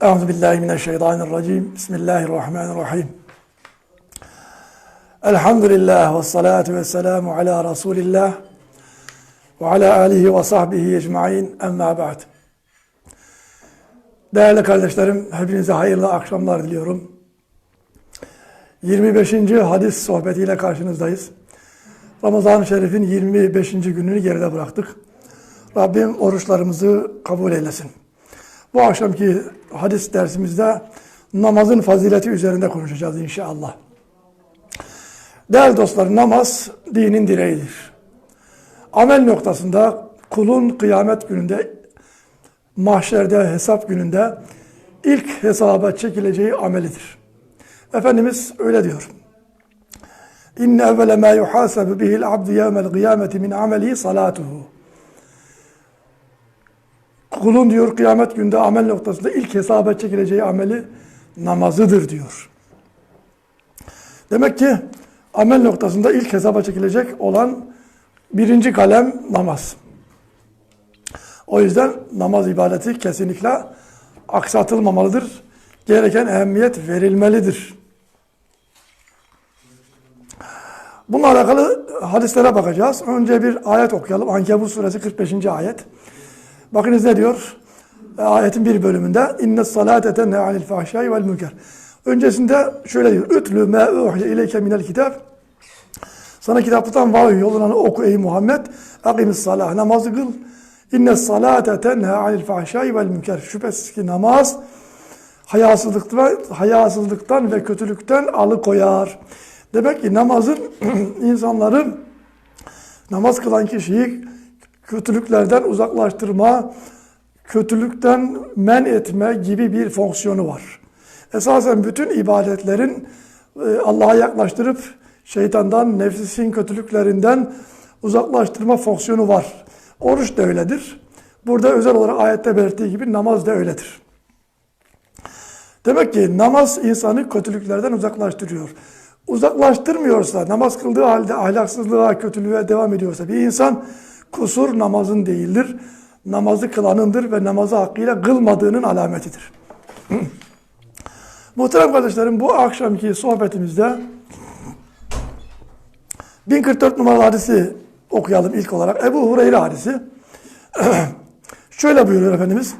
Euzu billahi mineşşeytanirracim. Bismillahirrahmanirrahim. Elhamdülillah ve salatu ve selamu ala Resulillah ve ala alihi ve sahbihi ecmain. Emma ba'd. Değerli kardeşlerim, hepinize hayırlı akşamlar diliyorum. 25. hadis sohbetiyle karşınızdayız. Ramazan-ı Şerif'in 25. gününü geride bıraktık. Rabbim oruçlarımızı kabul eylesin. Bu akşamki hadis dersimizde namazın fazileti üzerinde konuşacağız inşallah. Değerli dostlar namaz dinin direğidir. Amel noktasında kulun kıyamet gününde mahşerde hesap gününde ilk hesaba çekileceği amelidir. Efendimiz öyle diyor. İnne evvele ma yuhasabu bihil abdu yevmel kıyameti min ameli salatuhu. Kulun diyor kıyamet günde amel noktasında ilk hesaba çekileceği ameli namazıdır diyor. Demek ki amel noktasında ilk hesaba çekilecek olan birinci kalem namaz. O yüzden namaz ibadeti kesinlikle aksatılmamalıdır. Gereken ehemmiyet verilmelidir. Bununla alakalı hadislere bakacağız. Önce bir ayet okuyalım. Ankebut suresi 45. ayet. Bakınız ne diyor? Ayetin bir bölümünde inne salate tenha anil fahşai vel münker. Öncesinde şöyle diyor. Ütlü ma uhiye ileyke minel kitab. Sana kitaptan vahiy yolunanı oku ey Muhammed. Akimis salah. Namazı kıl. İnne salate tenha anil fahşai vel münker. Şüphesiz ki namaz hayasızlıktan, hayasızlıktan ve kötülükten alıkoyar. Demek ki namazın insanların namaz kılan kişiyi kötülüklerden uzaklaştırma, kötülükten men etme gibi bir fonksiyonu var. Esasen bütün ibadetlerin e, Allah'a yaklaştırıp şeytandan, nefsisin kötülüklerinden uzaklaştırma fonksiyonu var. Oruç da öyledir. Burada özel olarak ayette belirttiği gibi namaz da öyledir. Demek ki namaz insanı kötülüklerden uzaklaştırıyor. Uzaklaştırmıyorsa, namaz kıldığı halde ahlaksızlığa, kötülüğe devam ediyorsa bir insan kusur namazın değildir. Namazı kılanındır ve namazı hakkıyla kılmadığının alametidir. Muhterem kardeşlerim bu akşamki sohbetimizde 1044 numaralı hadisi okuyalım ilk olarak. Ebu Hureyre hadisi. Şöyle buyuruyor Efendimiz.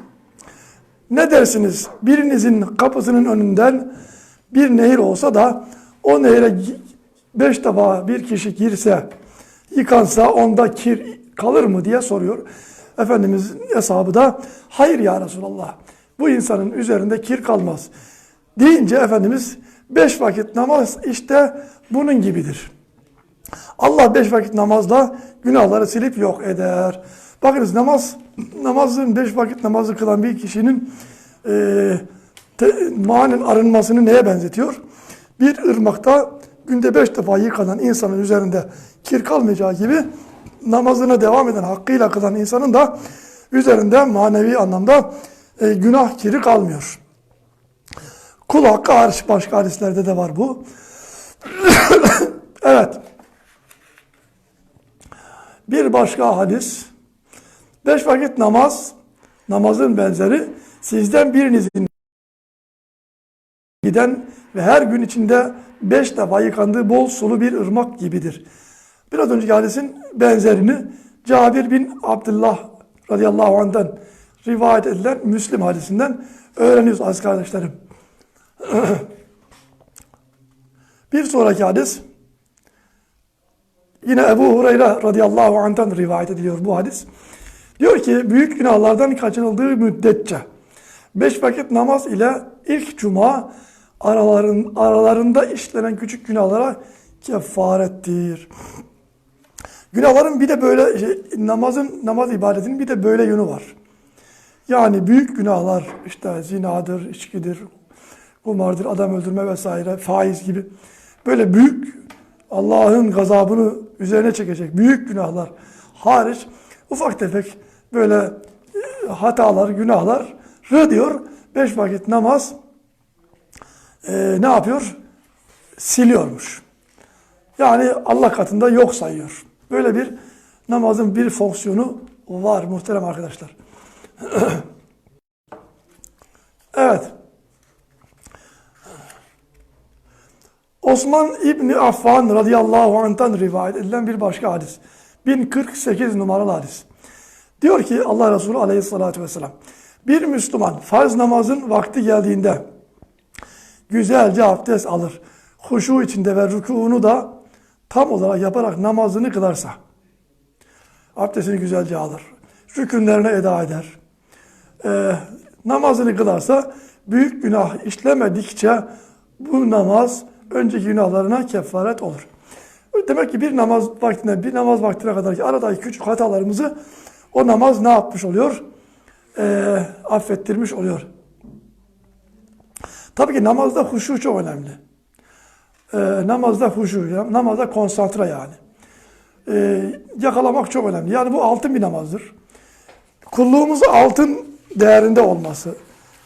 Ne dersiniz birinizin kapısının önünden bir nehir olsa da o nehre beş defa bir kişi girse, yıkansa onda kir kalır mı diye soruyor. Efendimizin hesabı da hayır ya Resulallah bu insanın üzerinde kir kalmaz. Deyince Efendimiz beş vakit namaz işte bunun gibidir. Allah beş vakit namazla günahları silip yok eder. Bakınız namaz, namazın beş vakit namazı kılan bir kişinin e, te, manen arınmasını neye benzetiyor? Bir ırmakta günde beş defa yıkanan insanın üzerinde kir kalmayacağı gibi namazına devam eden, hakkıyla kılan insanın da üzerinde manevi anlamda e, günah kiri kalmıyor. Kul hakkı hariç başka hadislerde de var bu. evet. Bir başka hadis. Beş vakit namaz, namazın benzeri sizden birinizin giden ve her gün içinde beş defa yıkandığı bol sulu bir ırmak gibidir. Biraz önceki hadisin benzerini Cabir bin Abdullah radıyallahu anh'dan rivayet edilen Müslim hadisinden öğreniyoruz aziz kardeşlerim. bir sonraki hadis yine Ebu Hureyre radıyallahu anh'tan rivayet ediliyor bu hadis. Diyor ki büyük günahlardan kaçınıldığı müddetçe beş vakit namaz ile ilk cuma araların, aralarında işlenen küçük günahlara kefarettir. Günahların bir de böyle şey, namazın namaz ibadetinin bir de böyle yönü var. Yani büyük günahlar işte zinadır, içkidir, kumardır, adam öldürme vesaire, faiz gibi böyle büyük Allah'ın gazabını üzerine çekecek büyük günahlar hariç ufak tefek böyle e, hatalar, günahlar diyor beş vakit namaz e, ne yapıyor? Siliyormuş. Yani Allah katında yok sayıyor. Böyle bir namazın bir fonksiyonu var muhterem arkadaşlar. Evet. Osman İbni Affan radıyallahu anh'tan rivayet edilen bir başka hadis. 1048 numaralı hadis. Diyor ki Allah Resulü aleyhissalatü vesselam. Bir Müslüman farz namazın vakti geldiğinde güzelce abdest alır. Huşu içinde ve rükûnu da tam olarak yaparak namazını kılarsa abdestini güzelce alır. Rükünlerine eda eder. Ee, namazını kılarsa büyük günah işlemedikçe bu namaz önceki günahlarına kefaret olur. Demek ki bir namaz vaktine, bir namaz vaktine kadar ki aradaki küçük hatalarımızı o namaz ne yapmış oluyor? Ee, affettirmiş oluyor. Tabii ki namazda huşu çok önemli. Ee, namazda huşu, namazda konsantre yani. Ee, yakalamak çok önemli. Yani bu altın bir namazdır. Kulluğumuz altın değerinde olması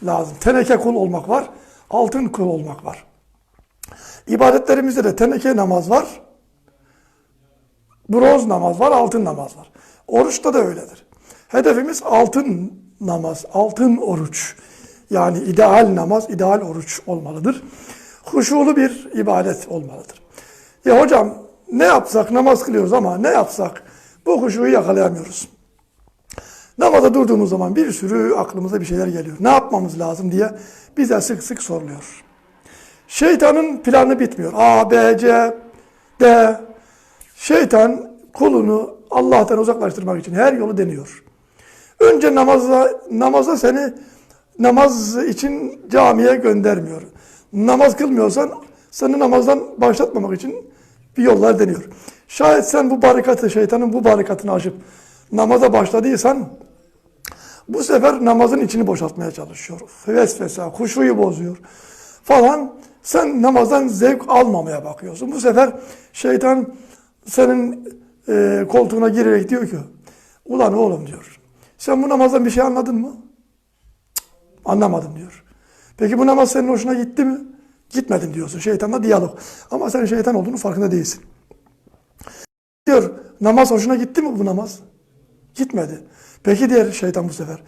lazım. Teneke kul olmak var, altın kul olmak var. İbadetlerimizde de teneke namaz var, bronz namaz var, altın namaz var. Oruçta da öyledir. Hedefimiz altın namaz, altın oruç. Yani ideal namaz, ideal oruç olmalıdır. Huşulu bir ibadet olmalıdır. Ya hocam ne yapsak namaz kılıyoruz ama ne yapsak bu huşuyu yakalayamıyoruz. Namaza durduğumuz zaman bir sürü aklımıza bir şeyler geliyor. Ne yapmamız lazım diye bize sık sık soruluyor. Şeytanın planı bitmiyor. A, B, C, D. Şeytan kulunu Allah'tan uzaklaştırmak için her yolu deniyor. Önce namaza, namaza seni namaz için camiye göndermiyor. Namaz kılmıyorsan seni namazdan başlatmamak için bir yollar deniyor. Şayet sen bu barikatı, şeytanın bu barikatını aşıp namaza başladıysan bu sefer namazın içini boşaltmaya çalışıyor. Vesvese, huşuyu bozuyor falan. Sen namazdan zevk almamaya bakıyorsun. Bu sefer şeytan senin e, koltuğuna girerek diyor ki ulan oğlum diyor. Sen bu namazdan bir şey anladın mı? Cık, anlamadım diyor. Peki bu namaz senin hoşuna gitti mi? Gitmedin diyorsun. Şeytanla diyalog. Ama sen şeytan olduğunu farkında değilsin. Diyor namaz hoşuna gitti mi bu namaz? Gitmedi. Peki diğer şeytan bu sefer.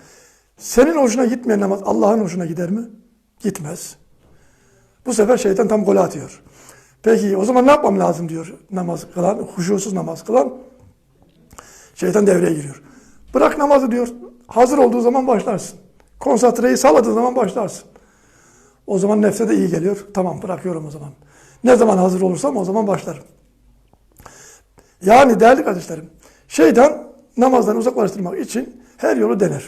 Senin hoşuna gitmeyen namaz Allah'ın hoşuna gider mi? Gitmez. Bu sefer şeytan tam gol atıyor. Peki o zaman ne yapmam lazım diyor namaz kılan, huşusuz namaz kılan. Şeytan devreye giriyor. Bırak namazı diyor. Hazır olduğu zaman başlarsın. Konsantreyi sağladığı zaman başlarsın. O zaman nefse de iyi geliyor. Tamam bırakıyorum o zaman. Ne zaman hazır olursam o zaman başlarım. Yani değerli kardeşlerim, şeytan namazdan uzaklaştırmak için her yolu dener.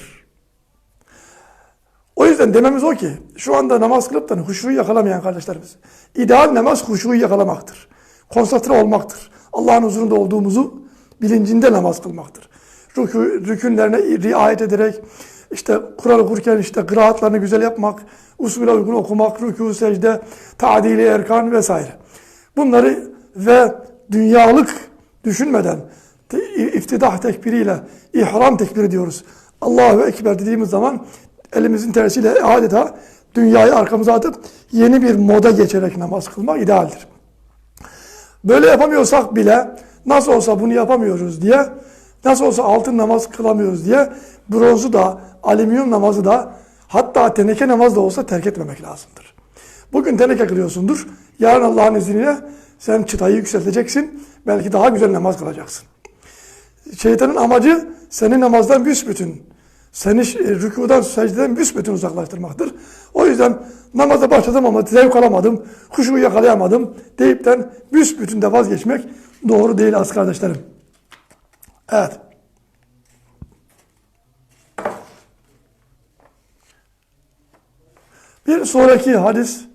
O yüzden dememiz o ki şu anda namaz kılıp da huşuyu yakalamayan kardeşlerimiz. ideal namaz huşuyu yakalamaktır. Konsantre olmaktır. Allah'ın huzurunda olduğumuzu bilincinde namaz kılmaktır. Rükü, rükünlerine riayet ederek işte Kur'an okurken işte kıraatlarını güzel yapmak, usule uygun okumak, rükû, secde, tadili erkan vesaire. Bunları ve dünyalık düşünmeden iftidah tekbiriyle ihram tekbiri diyoruz. Allahu Ekber dediğimiz zaman elimizin tersiyle adeta dünyayı arkamıza atıp yeni bir moda geçerek namaz kılmak idealdir. Böyle yapamıyorsak bile nasıl olsa bunu yapamıyoruz diye nasıl olsa altın namaz kılamıyoruz diye bronzu da alüminyum namazı da hatta teneke namaz da olsa terk etmemek lazımdır. Bugün teneke kılıyorsundur. Yarın Allah'ın izniyle sen çıtayı yükselteceksin. Belki daha güzel namaz kılacaksın. Şeytanın amacı seni namazdan büsbütün, seni rükudan, secdeden büsbütün uzaklaştırmaktır. O yüzden namaza başladım ama zevk alamadım, huşuyu yakalayamadım deyipten büsbütün de vazgeçmek doğru değil az kardeşlerim. Evet. Bir sonraki hadisle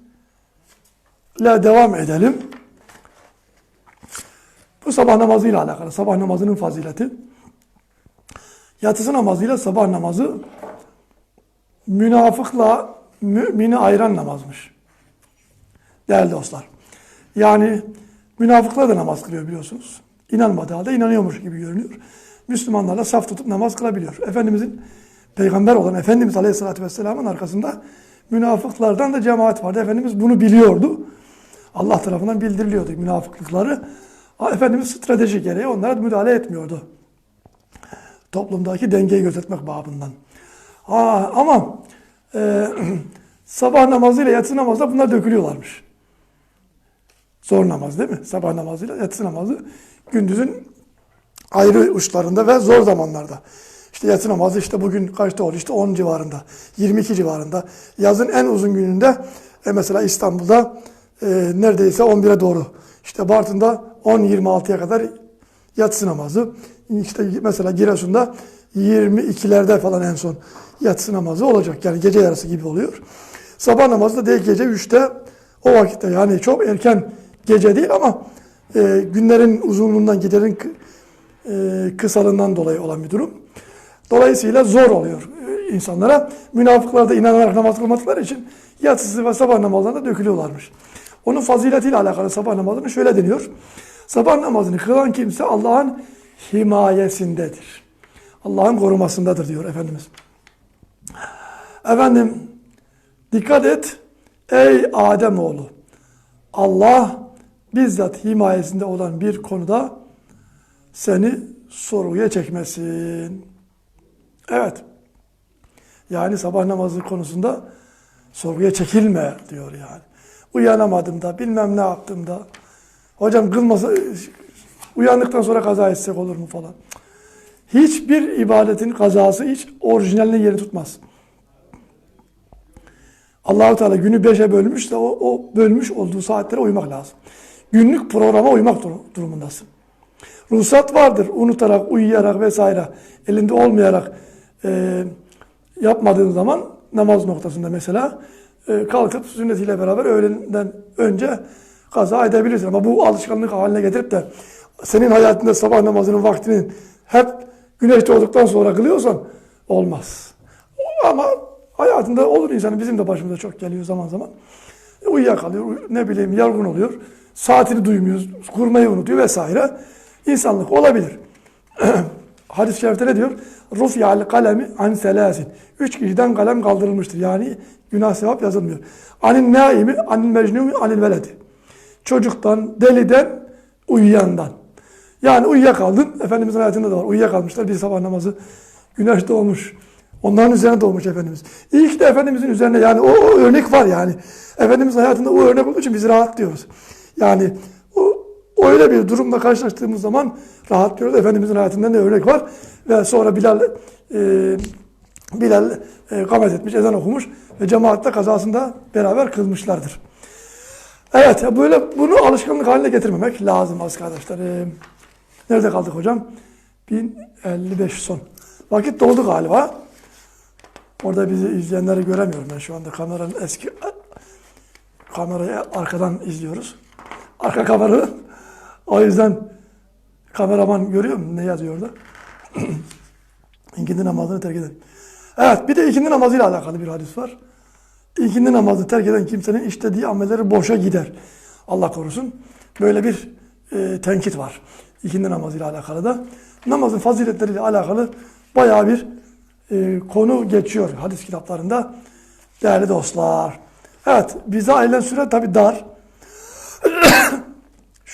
devam edelim. Bu sabah namazıyla alakalı. Sabah namazının fazileti. Yatsı namazıyla sabah namazı münafıkla mümini ayıran namazmış. Değerli dostlar. Yani münafıklar da namaz kılıyor biliyorsunuz. İnanmadığı halde inanıyormuş gibi görünüyor. Müslümanlarla saf tutup namaz kılabiliyor. Efendimizin peygamber olan Efendimiz Aleyhisselatü Vesselam'ın arkasında münafıklardan da cemaat vardı. Efendimiz bunu biliyordu. Allah tarafından bildiriliyordu münafıklıkları. Efendimiz strateji gereği onlara müdahale etmiyordu. Toplumdaki dengeyi gözetmek babından. Aa, ama e, Sabah namazı ile yatsı namazda bunlar dökülüyorlarmış. Zor namaz değil mi? Sabah namazıyla yatsı namazı gündüzün ayrı uçlarında ve zor zamanlarda. İşte yatsı namazı işte bugün kaçta oldu? İşte 10 civarında, 22 civarında. Yazın en uzun gününde e, mesela İstanbul'da e, neredeyse 11'e doğru. İşte Bartın'da 10-26'ya kadar yatsı namazı. İşte mesela Giresun'da 22'lerde falan en son yatsı namazı olacak. Yani gece yarısı gibi oluyor. Sabah namazı da değil gece 3'te o vakitte yani çok erken gece değil ama e, günlerin uzunluğundan kı- e, kısalığından dolayı olan bir durum. Dolayısıyla zor oluyor e, insanlara. Münafıklar da inanarak namaz kılmadıkları için yatsısı ve sabah namazlarında dökülüyorlarmış. Onun faziletiyle alakalı sabah namazını şöyle deniyor. Sabah namazını kılan kimse Allah'ın himayesindedir. Allah'ın korumasındadır diyor Efendimiz. Efendim dikkat et ey Ademoğlu. Allah bizzat himayesinde olan bir konuda seni sorguya çekmesin. Evet. Yani sabah namazı konusunda sorguya çekilme diyor yani. Uyanamadım da bilmem ne yaptım da. Hocam kılmasa uyandıktan sonra kaza etsek olur mu falan. Hiçbir ibadetin kazası hiç orijinalini yeri tutmaz. Allahu Teala günü beşe bölmüş de o, o bölmüş olduğu saatlere uymak lazım. Günlük programa uymak dur- durumundasın. Ruhsat vardır. Unutarak, uyuyarak vesaire elinde olmayarak e, yapmadığın zaman namaz noktasında mesela e, kalkıp sünnetiyle beraber öğlenden önce kaza edebilirsin. Ama bu alışkanlık haline getirip de senin hayatında sabah namazının vaktini hep güneş doğduktan sonra kılıyorsan olmaz. Ama hayatında olur insanın bizim de başımıza çok geliyor zaman zaman. E, Uyuyakalıyor, uy- ne bileyim yorgun oluyor. Saatini duymuyor, kurmayı unutuyor vesaire. İnsanlık olabilir. Hadis-i şerifte ne diyor? Rufya'l kalemi an selasin. Üç kişiden kalem kaldırılmıştır. Yani günah sevap yazılmıyor. Anin naimi, anil mecnuni, anil veledi. Çocuktan, deliden, uyuyandan. Yani uyuyakaldın. Efendimizin hayatında da var. Uyuyakalmışlar. Bir sabah namazı güneş doğmuş. Onların üzerine doğmuş Efendimiz. İyi ki de Efendimizin üzerine yani o, o örnek var yani. Efendimizin hayatında o örnek olduğu için biz rahat diyoruz. Yani o, öyle bir durumla karşılaştığımız zaman rahat diyoruz. Efendimizin hayatında ne örnek var. Ve sonra Bilal e, Bilal e, kamet etmiş, ezan okumuş ve cemaatle kazasında beraber kılmışlardır. Evet, böyle bunu alışkanlık haline getirmemek lazım az kardeşler. Ee, nerede kaldık hocam? 1055 son. Vakit doldu galiba. Orada bizi izleyenleri göremiyorum ben şu anda. Kameranın eski kamerayı arkadan izliyoruz. Arka kamera. O yüzden kameraman görüyor mu? Ne yazıyor orada? İkindi namazını terk eden. Evet, bir de ikindi namazıyla alakalı bir hadis var. İkindi namazı terk eden kimsenin işlediği amelleri boşa gider. Allah korusun. Böyle bir e, tenkit var. İkindi namazıyla alakalı da. Namazın faziletleriyle alakalı bayağı bir e, konu geçiyor hadis kitaplarında. Değerli dostlar. Evet, bize ayrılan süre tabi dar.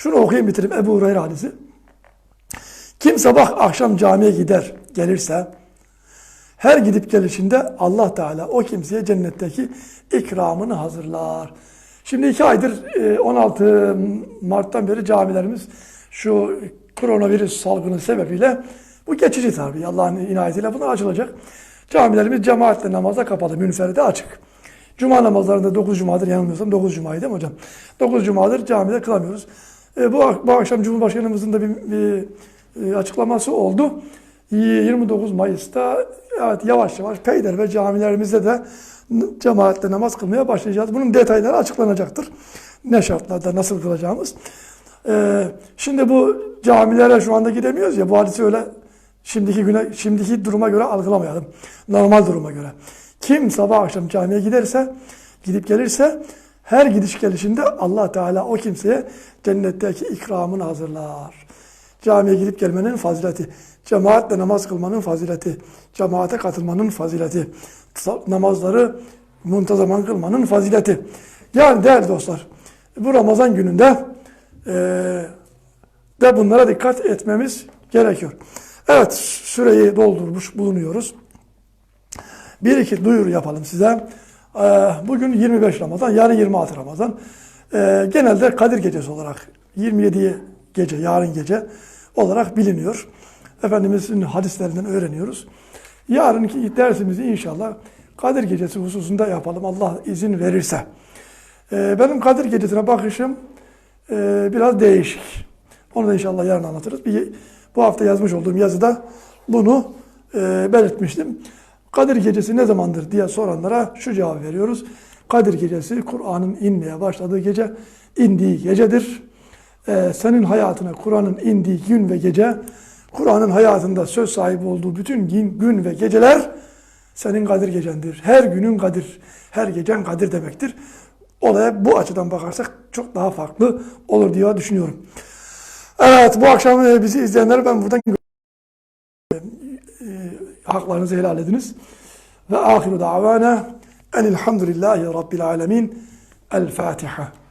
Şunu okuyayım bitireyim Ebu Hureyre hadisi. Kim sabah akşam camiye gider, gelirse her gidip gelişinde Allah Teala o kimseye cennetteki ikramını hazırlar. Şimdi iki aydır e, 16 Mart'tan beri camilerimiz şu koronavirüs salgını sebebiyle bu geçici tabii Allah'ın inayetiyle bunlar açılacak. Camilerimiz cemaatle namaza kapalı, münferide açık. Cuma namazlarında 9 Cuma'dır yanılmıyorsam 9 Cuma'yı değil mi hocam? 9 Cuma'dır camide kılamıyoruz. E, bu, bu akşam Cumhurbaşkanımızın da bir, bir e, açıklaması oldu. 29 Mayıs'ta evet yavaş yavaş peyder ve camilerimizde de cemaatle namaz kılmaya başlayacağız. Bunun detayları açıklanacaktır. Ne şartlarda nasıl kılacağımız. Ee, şimdi bu camilere şu anda gidemiyoruz ya bu hadisi öyle şimdiki güne şimdiki duruma göre algılamayalım. Normal duruma göre. Kim sabah akşam camiye giderse, gidip gelirse her gidiş gelişinde Allah Teala o kimseye cennetteki ikramını hazırlar. Camiye gidip gelmenin fazileti, cemaatle namaz kılmanın fazileti, cemaate katılmanın fazileti, namazları muntazaman kılmanın fazileti. Yani değerli dostlar, bu Ramazan gününde e, de bunlara dikkat etmemiz gerekiyor. Evet, süreyi doldurmuş bulunuyoruz. Bir iki duyuru yapalım size. Ee, bugün 25 Ramazan, yarın 26 Ramazan. Ee, genelde Kadir Gecesi olarak 27 gece, yarın gece olarak biliniyor. Efendimizin hadislerinden öğreniyoruz. Yarınki dersimizi inşallah Kadir Gecesi hususunda yapalım Allah izin verirse. Ee, benim Kadir Gecesi'ne bakışım e, biraz değişik. Onu da inşallah yarın anlatırız. Bir, bu hafta yazmış olduğum yazıda bunu e, belirtmiştim. Kadir Gecesi ne zamandır diye soranlara şu cevabı veriyoruz. Kadir Gecesi Kur'an'ın inmeye başladığı gece, indiği gecedir. Ee, senin hayatına Kur'an'ın indiği gün ve gece, Kur'an'ın hayatında söz sahibi olduğu bütün gün, gün ve geceler senin Kadir gecendir. Her günün Kadir, her gecen Kadir demektir. Olaya bu açıdan bakarsak çok daha farklı olur diye düşünüyorum. Evet bu akşam e, bizi izleyenler ben buradan haklarınızı helal ediniz. Ve ahiru davana enilhamdülillahi rabbil alemin. El Fatiha.